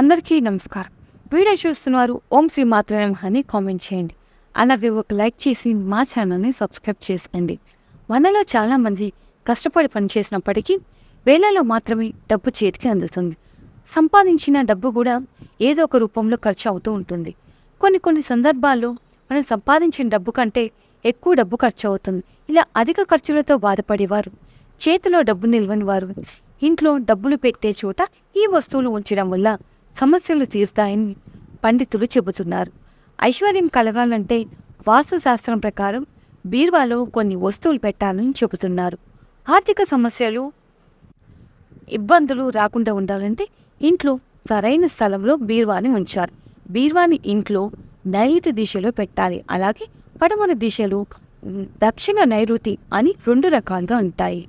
అందరికీ నమస్కారం. వీడియో చూస్తున్నారు ఓం శ్రీ మాత్రమే అని కామెంట్ చేయండి. అలాగే ఒక లైక్ చేసి మా ఛానల్ని సబ్స్క్రైబ్ చేసుకోండి. మనలో చాలామంది కష్టపడి పనిచేసినప్పటికీ వేలలో మాత్రమే డబ్బు చేతికి అందుతుంది. సంపాదించిన డబ్బు కూడా ఏదో ఒక రూపంలో ఖర్చు అవుతూ ఉంటుంది. కొన్ని కొన్ని సందర్భాల్లో మనం సంపాదించిన డబ్బు కంటే ఎక్కువ డబ్బు ఖర్చు అవుతుంది. ఇలా అధిక ఖర్చులతో బాధపడేవారు చేతిలో డబ్బు నిల్వని వారు ఇంట్లో డబ్బులు పెట్టే చోట ఈ వస్తువులు ఉంచడం వల్ల సమస్యలు తీరుతాయని పండితులు చెబుతున్నారు. ఐశ్వర్యం కలగాలంటే వాస్తుశాస్త్రం ప్రకారం బీర్వాలో కొన్ని వస్తువులు పెట్టాలని చెబుతున్నారు. ఆర్థిక సమస్యలు ఇబ్బందులు రాకుండా ఉండాలంటే ఇంట్లో సరైన స్థలంలో బీర్వాని ఉంచాలి. బీర్వాని ఇంట్లో నైరుతి దిశలో పెట్టాలి. అలాగే పడమర దిశలు దక్షిణ నైరుతి అని రెండు రకాలుగా ఉంటాయి.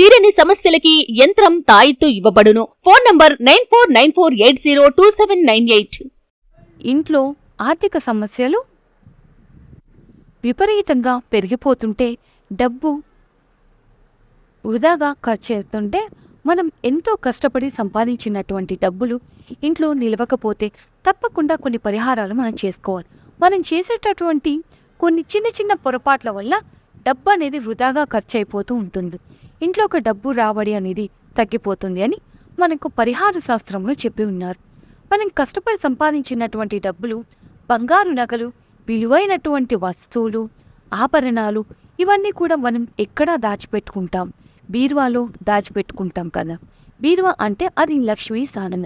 తీరని సమస్యలకి యంత్రం తాయిత్తు ఇవ్వబడును. Phone number nine four nine four eight zero two seven nine eight. ఇంట్లో ఆర్థిక సమస్యలు విపరీతంగా పెరిగిపోతుంటే డబ్బు వృధాగా ఖర్చు అవుతుంటే మనం ఎంతో కష్టపడి సంపాదించినటువంటి డబ్బులు ఇంట్లో నిలవకపోతే తప్పకుండా కొన్ని పరిహారాలు మనం చేసుకోవాలి. మనం చేసేటటువంటి కొన్ని చిన్న చిన్న పొరపాట్ల వల్ల డబ్బు అనేది వృధాగా ఖర్చు అయిపోతూ ఉంటుంది. ఇంట్లో ఒక డబ్బు రాబడి అనేది తగ్గిపోతుంది అని మనకు పరిహార శాస్త్రంలో చెప్పి ఉన్నారు. మనం కష్టపడి సంపాదించినటువంటి డబ్బులు బంగారు నగలు విలువైనటువంటి వస్తువులు ఆభరణాలు ఇవన్నీ కూడా మనం ఎక్కడా దాచిపెట్టుకుంటాం. బీరువాలో దాచిపెట్టుకుంటాం కదా. బీరువా అంటే అది లక్ష్మీ స్థానం.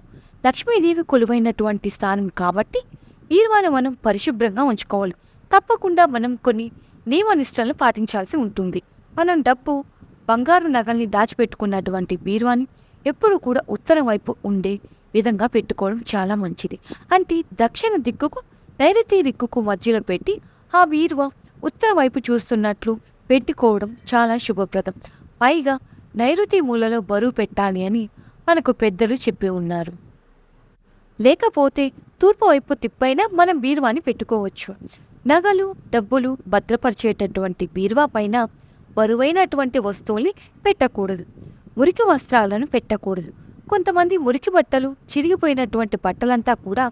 లక్ష్మీదేవి కొలువైనటువంటి స్థానం కాబట్టి బీరువాను మనం పరిశుభ్రంగా ఉంచుకోవాలి. తప్పకుండా మనం కొన్ని నియమ నిష్టలను పాటించాల్సి ఉంటుంది. మనం డబ్బు బంగారు నగల్ని దాచిపెట్టుకున్నటువంటి బీరువాని ఎప్పుడు కూడా ఉత్తరం వైపు ఉండే విధంగా పెట్టుకోవడం చాలా మంచిది. అంటే దక్షిణ దిక్కుకు నైరుతి దిక్కుకు మధ్యలో పెట్టి ఆ బీరువా ఉత్తర వైపు చూస్తున్నట్లు పెట్టుకోవడం చాలా శుభప్రదం. పైగా నైరుతి మూలలో బరువు పెట్టాలి అని మనకు పెద్దలు చెప్పి ఉన్నారు. లేకపోతే తూర్పు వైపు తిప్పైనా మనం బీరువాని పెట్టుకోవచ్చు. నగలు డబ్బులు భద్రపరిచేటటువంటి బీరువా పైన బరువైనటువంటి వస్తువుల్ని పెట్టకూడదు. మురికి వస్త్రాలను పెట్టకూడదు. కొంతమంది మురికి బట్టలు చిరిగిపోయినటువంటి బట్టలంతా కూడా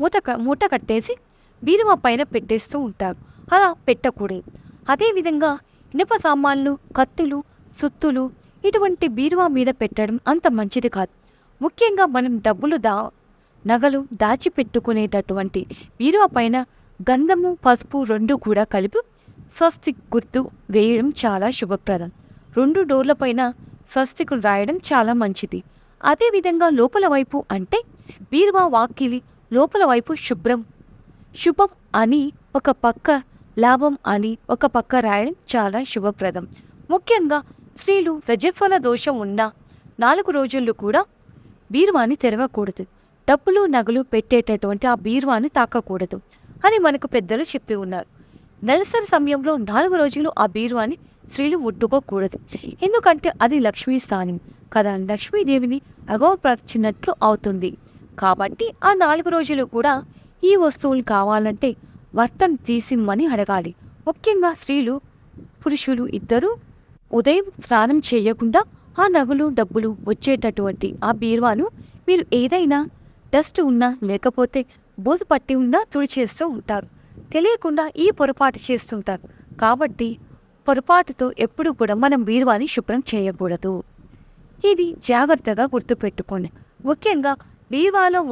మూత మూట కట్టేసి బీరువా పైన పెట్టేస్తూ ఉంటారు. అలా పెట్టకూడదు. అదేవిధంగా ఇనప సామాన్లు కత్తులు సుత్తులు ఇటువంటి బీరువా మీద పెట్టడం అంత మంచిది కాదు. ముఖ్యంగా మనం డబ్బులు దా నగలు దాచిపెట్టుకునేటటువంటి బీరువా పైన గంధము పసుపు రెండు కూడా కలిపి స్వస్తిక్ గుర్తు వేయడం చాలా శుభప్రదం. రెండు డోర్లపైన స్వస్తికులు రాయడం చాలా మంచిది. అదేవిధంగా లోపల వైపు అంటే బీరువా వాకిలి లోపల వైపు శుభ్రం శుభం అని ఒక పక్క లాభం అని ఒక పక్క రాయడం చాలా శుభప్రదం. ముఖ్యంగా స్త్రీలు రజస్వల దోషం ఉన్న నాలుగు రోజుల్లో కూడా బీరువాని తెరవకూడదు. డబ్బులు నగలు పెట్టేటటువంటి ఆ బీరువాని తాకకూడదు అని మనకు పెద్దలు చెప్పి ఉన్నారు. నెలసరి సమయంలో నాలుగు రోజులు ఆ బీరువాని స్త్రీలు ముట్టుకోకూడదు ఎందుకంటే అది లక్ష్మీ స్థానం కదా. లక్ష్మీదేవిని అగౌపరిచినట్లు అవుతుంది. కాబట్టి ఆ నాలుగు రోజులు కూడా ఈ వస్తువులు కావాలంటే వర్తను తీసిమ్మని అడగాలి. ముఖ్యంగా స్త్రీలు పురుషులు ఇద్దరూ ఉదయం స్నానం చేయకుండా ఆ నగలు డబ్బులు వచ్చేటటువంటి ఆ బీరువాను మీరు ఏదైనా డస్ట్ ఉన్నా లేకపోతే బోసు పట్టి ఉన్నా తుడిచేస్తూ ఉంటారు. తెలియకుండా ఈ పొరపాటు చేస్తుంటారు. కాబట్టి పొరపాటుతో ఎప్పుడు కూడా మనం బీరువాని శుభ్రం చేయకూడదు. ఇది జాగ్రత్తగా గుర్తుపెట్టుకోండి. ముఖ్యంగా బీరువాలో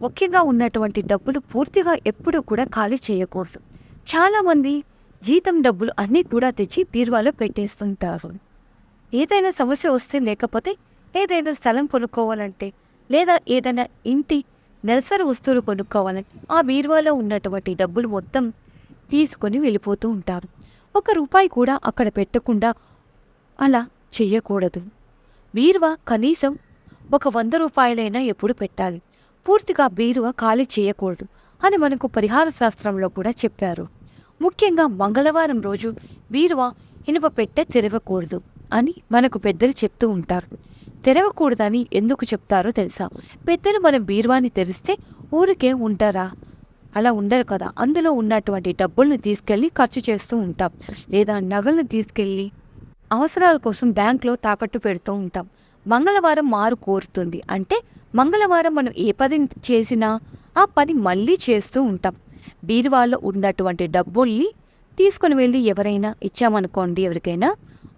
ముఖ్యంగా ఉన్నటువంటి డబ్బులు పూర్తిగా ఎప్పుడూ కూడా ఖాళీ చేయకూడదు. చాలామంది జీతం డబ్బులు అన్నీ కూడా తెచ్చి బీరువాలో పెట్టేస్తుంటారు. ఏదైనా సమస్య వస్తే లేకపోతే ఏదైనా స్థలం కొనుక్కోవాలంటే లేదా ఏదైనా ఇంటి నెలసరి వస్తువులు కొనుక్కోవాలని ఆ బీరువాలో ఉన్నటువంటి డబ్బులు మొత్తం తీసుకొని వెళ్ళిపోతూ ఉంటారు. ఒక రూపాయి కూడా అక్కడ పెట్టకుండా అలా చెయ్యకూడదు. బీరువా కనీసం ఒక వంద రూపాయలైనా ఎప్పుడు పెట్టాలి. పూర్తిగా బీరువా ఖాళీ చేయకూడదు అని మనకు పరిహార శాస్త్రంలో కూడా చెప్పారు. ముఖ్యంగా మంగళవారం రోజు బీరువా ఇనుప పెట్టె తెరవకూడదు అని మనకు పెద్దలు చెప్తూ ఉంటారు. తెరవకూడదని ఎందుకు చెప్తారో తెలుసా? పెద్దలు మన బీరువాని తెరిస్తే ఊరికే ఉంటారా? అలా ఉండరు కదా. అందులో ఉన్నటువంటి డబ్బుల్ని తీసుకెళ్ళి ఖర్చు చేస్తూ ఉంటాం. లేదా నగలను తీసుకెళ్ళి అవసరాల కోసం బ్యాంక్లో తాకట్టు పెడుతూ ఉంటాం. మంగళవారం మారు కోరుతుంది. అంటే మంగళవారం మనం ఏ పని చేసినా ఆ పని మళ్ళీ చేస్తూ ఉంటాం. బీరువాలో ఉన్నటువంటి డబ్బుల్ని తీసుకుని వెళ్ళి ఎవరైనా ఇచ్చామనుకోండి ఎవరికైనా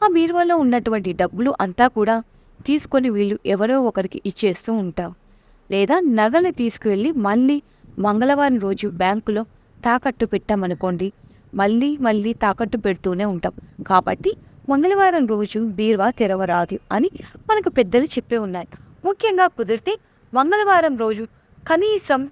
ఆ బీరువాలో ఉన్నటువంటి డబ్బులు అంతా కూడా తీసుకొని వీళ్ళు ఎవరో ఒకరికి ఇచ్చేస్తూ ఉంటాం లేదా నగలు తీసుకువెళ్ళి మళ్ళీ మంగళవారం రోజు బ్యాంకులో తాకట్టు పెట్టామనుకోండి మళ్ళీ మళ్ళీ తాకట్టు పెడుతూనే ఉంటాం. కాబట్టి మంగళవారం రోజు బీరువా తెరవరాదు అని మనకు పెద్దలు చెప్పే ఉన్నాయి. ముఖ్యంగా కుదిరితే మంగళవారం రోజు కనీసం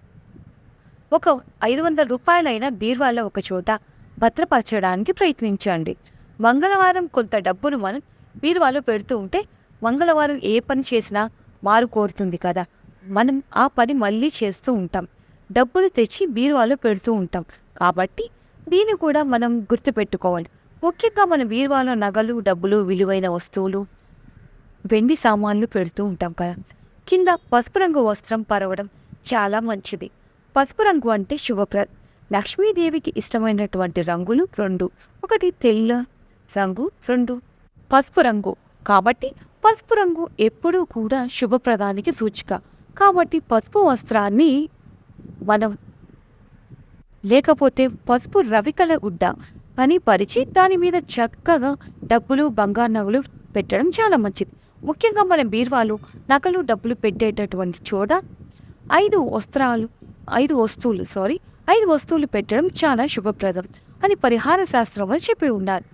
ఒక ఐదు వందల రూపాయలైన బీర్వాలో ఒక చోట భద్రపరచడానికి ప్రయత్నించండి. మంగళవారం కొంత డబ్బును మనం బీరువాలో పెడుతూ ఉంటే మంగళవారం ఏ పని చేసినా మారు కోరుతుంది కదా. మనం ఆ పని మళ్ళీ చేస్తూ ఉంటాం. డబ్బులు తెచ్చి బీరువాలో పెడుతూ ఉంటాం. కాబట్టి దీన్ని కూడా మనం గుర్తుపెట్టుకోవాలి. ముఖ్యంగా మన బీరువాలో నగలు డబ్బులు విలువైన వస్తువులు వెండి సామాన్లు పెడుతూ ఉంటాం కదా. కింద పసుపు రంగు వస్త్రం పరవడం చాలా మంచిది. పసుపు రంగు అంటే శుభప్రద్ లక్ష్మీదేవికి ఇష్టమైనటువంటి రంగులు రెండు. ఒకటి తెల్ల రంగు రెండు పసుపు రంగు. కాబట్టి పసుపు రంగు ఎప్పుడూ కూడా శుభప్రదానికి సూచిక. కాబట్టి పసుపు వస్త్రాన్ని మనం లేకపోతే పసుపు రవికల గుడ్డ పని పరిచి దాని మీద చక్కగా డబ్బులు బంగారు నగలు పెట్టడం చాలా మంచిది. ముఖ్యంగా మన బీర్వాలు నగలు డబ్బులు పెట్టేటటువంటి చోట ఐదు వస్త్రాలు ఐదు వస్తువులు సారీ ఐదు వస్తువులు పెట్టడం చాలా శుభప్రదం అని పరిహార శాస్త్రంలో చెప్పి ఉన్నారు.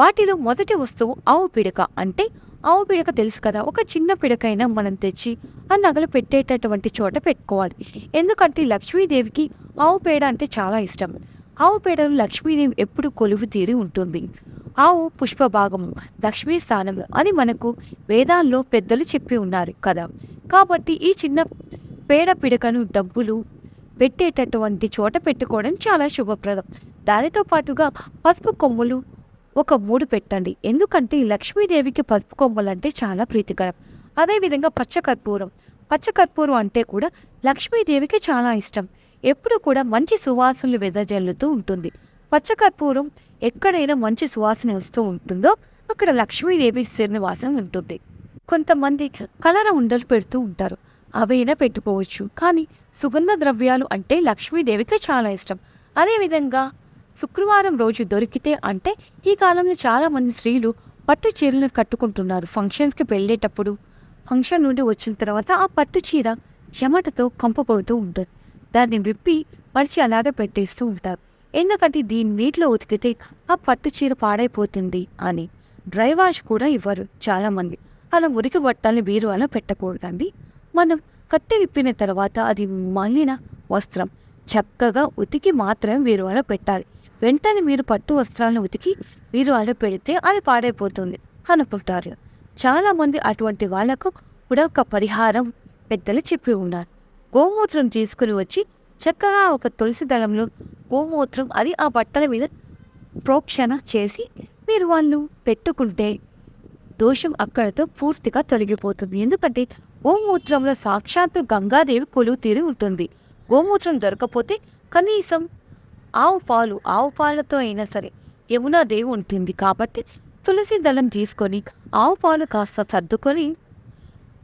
వాటిలో మొదటి వస్తువు ఆవు పిడక అంటే ఆవు పిడక తెలుసు కదా ఒక చిన్న పిడకైనా మనం తెచ్చి ఆ నగలు పెట్టేటటువంటి చోట పెట్టుకోవాలి. ఎందుకంటే లక్ష్మీదేవికి ఆవు పేడ అంటే చాలా ఇష్టం. ఆవు పేడలో లక్ష్మీదేవి ఎప్పుడు కొలువు తీరి ఉంటుంది. ఆవు పుష్ప భాగము లక్ష్మీ స్థానం అని మనకు వేదాల్లో పెద్దలు చెప్పి ఉన్నారు కదా. కాబట్టి ఈ చిన్న పేడ పిడకను డబ్బులు పెట్టేటటువంటి చోట పెట్టుకోవడం చాలా శుభప్రదం. దానితో పాటుగా పసుపు కొమ్ములు ఒక మూడు పెట్టండి. ఎందుకంటే లక్ష్మీదేవికి పసుపు కొమ్మలు అంటే చాలా ప్రీతికరం. అదేవిధంగా పచ్చకర్పూరం. పచ్చకర్పూరం అంటే కూడా లక్ష్మీదేవికి చాలా ఇష్టం. ఎప్పుడు కూడా మంచి సువాసనలు వెదజల్లుతూ ఉంటుంది. పచ్చకర్పూరం ఎక్కడైనా మంచి సువాసన వస్తూ ఉంటుందో అక్కడ లక్ష్మీదేవి శ్రీనివాసం ఉంటుంది. కొంతమంది కలర ఉండలు పెడుతూ ఉంటారు. అవైనా పెట్టుకోవచ్చు. కానీ సుగంధ ద్రవ్యాలు అంటే లక్ష్మీదేవికి చాలా ఇష్టం. అదేవిధంగా శుక్రవారం రోజు దొరికితే అంటే ఈ కాలంలో చాలామంది స్త్రీలు పట్టు చీరలను కట్టుకుంటున్నారు ఫంక్షన్స్కి వెళ్ళేటప్పుడు. ఫంక్షన్ నుండి వచ్చిన తర్వాత ఆ పట్టు చీర చెమటతో కంపబడుతూ ఉంటుంది. దాన్ని విప్పి మడిచి అలాగే పెట్టేస్తూ ఉంటారు. ఎందుకంటే దీన్ని నీటిలో ఉతికితే ఆ పట్టు చీర పాడైపోతుంది అని. డ్రై వాష్ కూడా ఇవ్వరు చాలామంది అలా మురికి బట్టల్ని బీరువాలో పెట్టకూడదండి. మనం కట్టె విప్పిన తర్వాత అది మళ్ళిన వస్త్రం. చక్కగా ఉతికి మాత్రమే బీరువాలో పెట్టాలి. వెంటనే మీరు పట్టు వస్త్రాలను ఉతికి మీరు అడపెడితే అది పాడైపోతుంది అనుకుంటారు. చాలామంది అటువంటి వాళ్ళకు కూడా ఒక పరిహారం పెద్దలు చెప్పి ఉన్నారు. గోమూత్రం తీసుకుని వచ్చి చక్కగా ఒక తులసి దళంలో గోమూత్రం అది ఆ బట్టల మీద ప్రోక్షణ చేసి మీరు వాళ్ళు పెట్టుకుంటే దోషం అక్కడతో పూర్తిగా తొలగిపోతుంది. ఎందుకంటే గోమూత్రంలో సాక్షాత్తు గంగాదేవి కొలువు తీరి ఉంటుంది. గోమూత్రం దొరకపోతే కనీసం ఆవు పాలు ఆవు పాలతో అయినా సరే యమునాదేవి ఉంటుంది కాబట్టి తులసి దళం తీసుకొని ఆవు పాలు కాస్త సర్దుకొని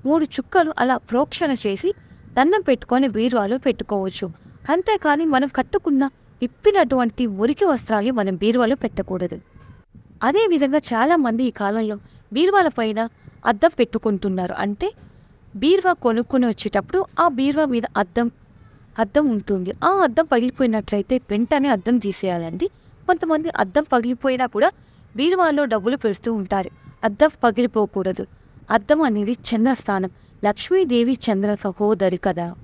మూడు చుక్కలు అలా ప్రోక్షణ చేసి దండం పెట్టుకొని బీరువాలో పెట్టుకోవచ్చు. అంతేకాని మనం కట్టుకున్న విప్పినటువంటి మురికి వస్త్రాలు మనం బీరువాలో పెట్టకూడదు. అదేవిధంగా చాలామంది ఈ కాలంలో బీరువాల పైన అద్దం పెట్టుకుంటున్నారు. అంటే బీరువా కొనుక్కొని వచ్చేటప్పుడు ఆ బీరువా మీద అద్దం అద్దం ఉంటుంది. ఆ అద్దం పగిలిపోయినట్లయితే వెంటనే అద్దం తీసేయాలండి. కొంతమంది అద్దం పగిలిపోయినా కూడా బీరువాలో డబ్బులు పెడుతూ ఉంటారు. అద్దం పగిలిపోకూడదు. అద్దం అనేది చంద్రస్థానం. లక్ష్మీదేవి చంద్ర సహోదరి కదా.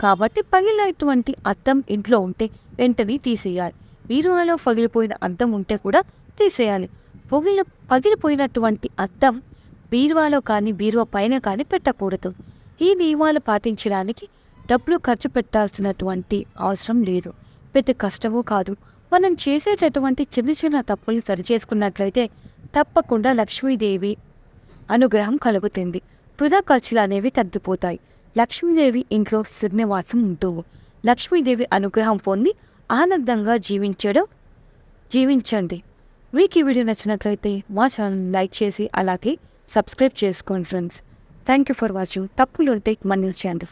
కాబట్టి పగిలినటువంటి అద్దం ఇంట్లో ఉంటే వెంటనే తీసేయాలి. బీరువాలో పగిలిపోయిన అద్దం ఉంటే కూడా తీసేయాలి. పొగిలి పగిలిపోయినటువంటి అద్దం బీరువాలో కానీ బీరువా పైన కానీ పెట్టకూడదు. ఈ నియమాలు పాటించడానికి డబ్బులు ఖర్చు పెట్టాల్సినటువంటి అవసరం లేదు. పెద్ద కష్టమూ కాదు. మనం చేసేటటువంటి చిన్న చిన్న తప్పులు సరిచేసుకున్నట్లయితే తప్పకుండా లక్ష్మీదేవి అనుగ్రహం కలుగుతుంది. వృధా ఖర్చులు అనేవి తగ్గిపోతాయి. లక్ష్మీదేవి ఇంట్లో శ్రీనివాసం ఉంటూ లక్ష్మీదేవి అనుగ్రహం పొంది ఆనందంగా జీవించడం జీవించండి. మీకు ఈ వీడియో నచ్చినట్లయితే మా ఛానల్ లైక్ చేసి అలాగే సబ్స్క్రైబ్ చేసుకోండి friends. Thank you for watching. తప్పులు ఉంటే మన్నించండి.